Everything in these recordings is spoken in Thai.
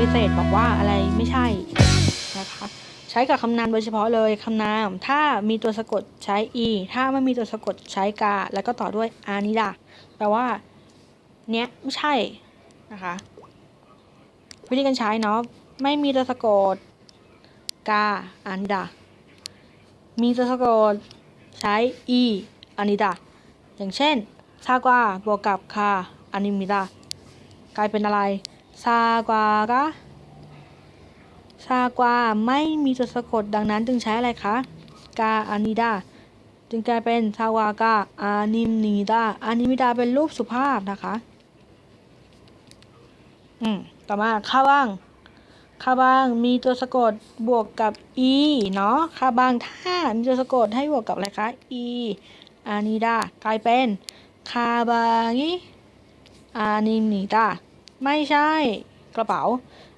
ฏิเสธบอกว่าอะไรไม่ใช่นะคะใช้กับคำนามโดยเฉพาะเลยคำนาม ถ้ามีตัวสะกดใช้ e ถ้าไม่มีตัวสะกดใช้กา แล้วก็ต่อด้วยอานิดาแปลว่า เนี้ยไม่ใช่นะคะวิธีการใช้เนาะไม่มีตัวสะกดกาอานิดามีตัวสะกดใช้ e อานิดาอย่างเช่นซากวาบวกกับคาอานิมิดากลายเป็นอะไร ซากวากะซากวาไม่มีตัวสะกดดังนั้นจึงใช้อะไรคะ กาอานิดา จึงกลายเป็นซาวากาอานิมิดาอานิมิดาเป็นรูปสุภาพนะคะ อืม ต่อมาคาบ้างคาบ้างมีตัวสะกดบวกกับ e เนาะคาบ้างถ้ามีตัวสะกดให้บวกกับอะไรคะ e อานิดากลายเป็นคาบางิอานิมิดา ไม่ใช่กระเป๋า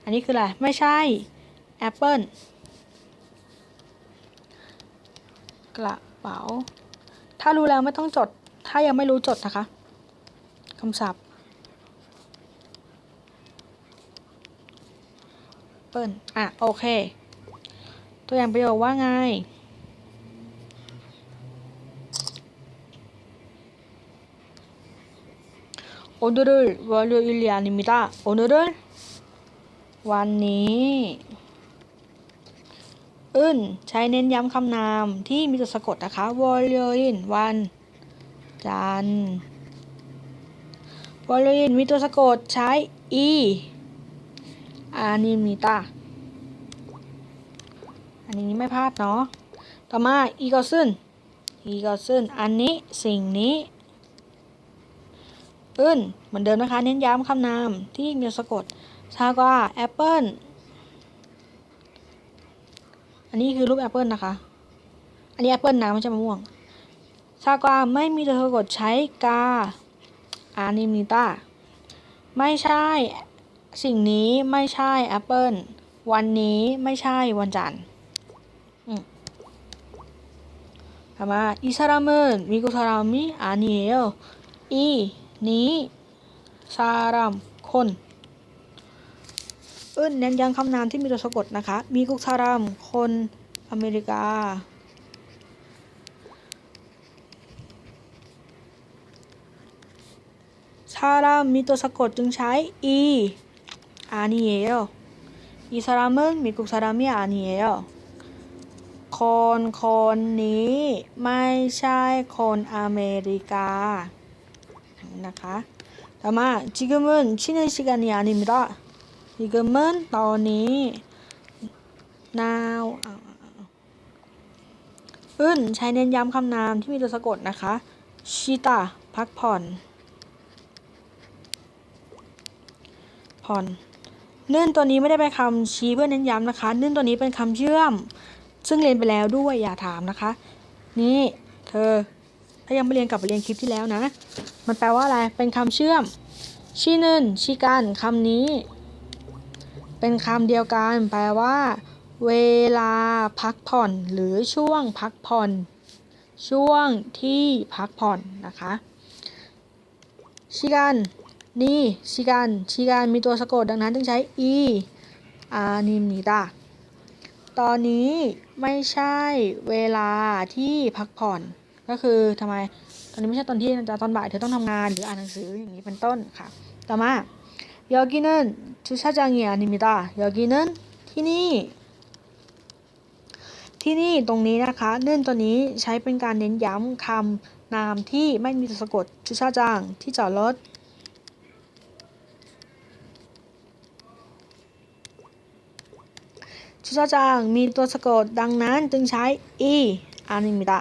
อันนี้คืออะไร ไม่ใช่แอปเปิลกระเป๋า ถ้ารู้แล้วไม่ต้องจด ถ้ายังไม่รู้จดนะคะคำศัพท์เปิลอะ โอเค ตัวอย่างประโยคว่าไง 오늘을 월요일이 아닙니다. 오늘은 วันนี้ อึนใช้เน้นย้ำคำนามที่มีตัวสะกดนะคะวอลเลยินวันจันทร์วอลเลยินมีตัวสะกดใช้ e อานิมิตา อันนี้ไม่พลาดเนาะ ต่อมาอีกอซึนอีกอซึนอันนี้สิ่งนี้ Apple เหมือนเดิมนะคะ เน้นย้ำคำนามที่มีสะกดชาวกาก็ Apple อันนี้คือรูป Apple นะคะ อันนี้แอ Apple นะไม่ใช่มะม่วงชากวาไม่มีตัวสะกดใช้กาอานิมิต้า ไม่ใช่ สิ่งนี้ไม่ใช่แอปเปิลวันนี้ไม่ใช่วันจันทร์ถามาอิซารามุนมิกุซารามิอานิเอลอี นี้ ซารามคนเอื้นเน้นย้ำคำนามที่มีตัวสะกดนะคะ มีกุกซารามคนอเมริกา ซารามมีตัวสะกดจึงใช้ e อานิเอลอีซารามนมีกุกซารามีอานิเอลคนคนนี้ไม่ใช่คนอเมริกา นะคะต่อมาจิกเมินชินนชิกันียานิมิระจิกเมินตอนนี้ now อึนใช้เน้นย้ำคำนามที่มีตัวสะกดนะคะชิตาพักผ่อน ผ่อนเนื่นตัวนี้ไม่ได้เป็นคำชี้เพื่อเน้นย้ำนะคะ เนื่นตัวนี้เป็นคำเชื่อม ซึ่งเรียนไปแล้วด้วยอย่าถามนะคะ นี่เธอ ถ้ายังไม่เรียนกลับไปเรียนคลิปที่แล้วนะ มันแปลว่าอะไร เป็นคำเชื่อมชินึนชิกันคำนี้ เป็นคำเดียวกัน แปลว่า เวลาพักผ่อน หรือช่วงพักผ่อน ช่วงที่พักผ่อนนะคะชิกันนี่ชิกันชิกันมีตัวสะกดดังนั้นต้องใช้ e อานิมิตาตอนนี้ไม่ใช่เวลาที่พักผ่อน ก็คือทำไม ตอนนี้ไม่ใช่ตอนที่จะตอนบ่ายเธอต้องทำงานหรืออ่านหนังสืออย่างนี้เป็นต้นค่ะ ต่อมา여기는주차장이아닙니다 여기는ที่นี่ ที่นี่ตรงนี้นะคะเนื่นตัวนี้ใช้เป็นการเน้นย้ำคำนามที่ไม่มีตัวสะกดชุชาจังที่จอดรถ ชุชาจังมีตัวสะกดดังนั้นจึงใช้ e 아닙니다ต่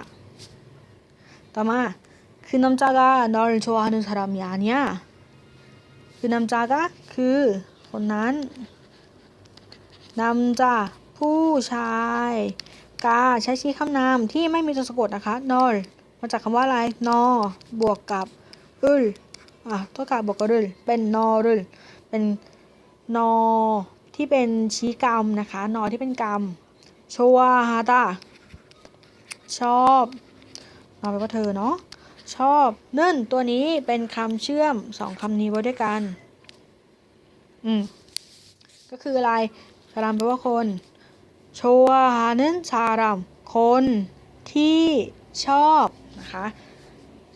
อมา그 남자가 널 좋아하는 사람이 아니야 그 남자가คือคนนั้นนำจาผู้ชาย กาใช้ชี้คำนามที่ไม่มีตัวสะกดนะคะนอลมาจากคำว่าอะไร นอ บวกกับอึลอ่ะตัวกับบวกกับอึลเป็นนอรึลเป็นนอ ที่เป็นชี้กรรมนะคะ นอที่เป็นกรรมชวาฮาตาชอบ นอแปว่าเธอเนาะชอบเนื่นตัวนี้เป็นคำเชื่อมสองคำนี้ไว้ด้วยกัน อืม ก็คืออะไรซารามแปลว่าคนโชวาฮานึนซารามคนที่ชอบนะคะ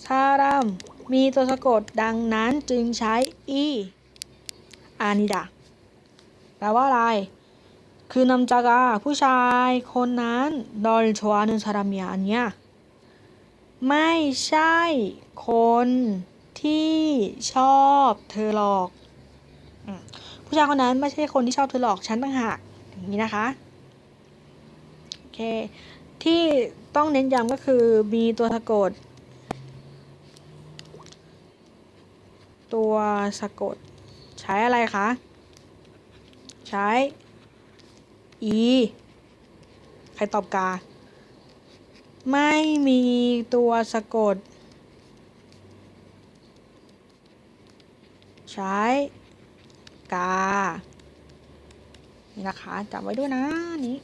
ซารามมีตัวสะกดดังนั้นจึงใช้อีอานิดาแปลว่าอะไร คือนำจากาผู้ชายคนนั้นดอลชวานึนซารามยาอันเนี้ย ไม่ใช่คนที่ชอบเธอหรอกอผู้ชายคนนั้นไม่ใช่คนที่ชอบเธอหรอกฉันต่างหากอย่างนี้นะคะโอเคที่ต้องเน้นย้ำก็คือมีตัวสะกด ตัวสะกด ใช้อะไรคะ ใช้ e ใครตอบกา ไม่มีตัวสะกด ใช้ กา นี่นะคะจำไว้ด้วยนะนี่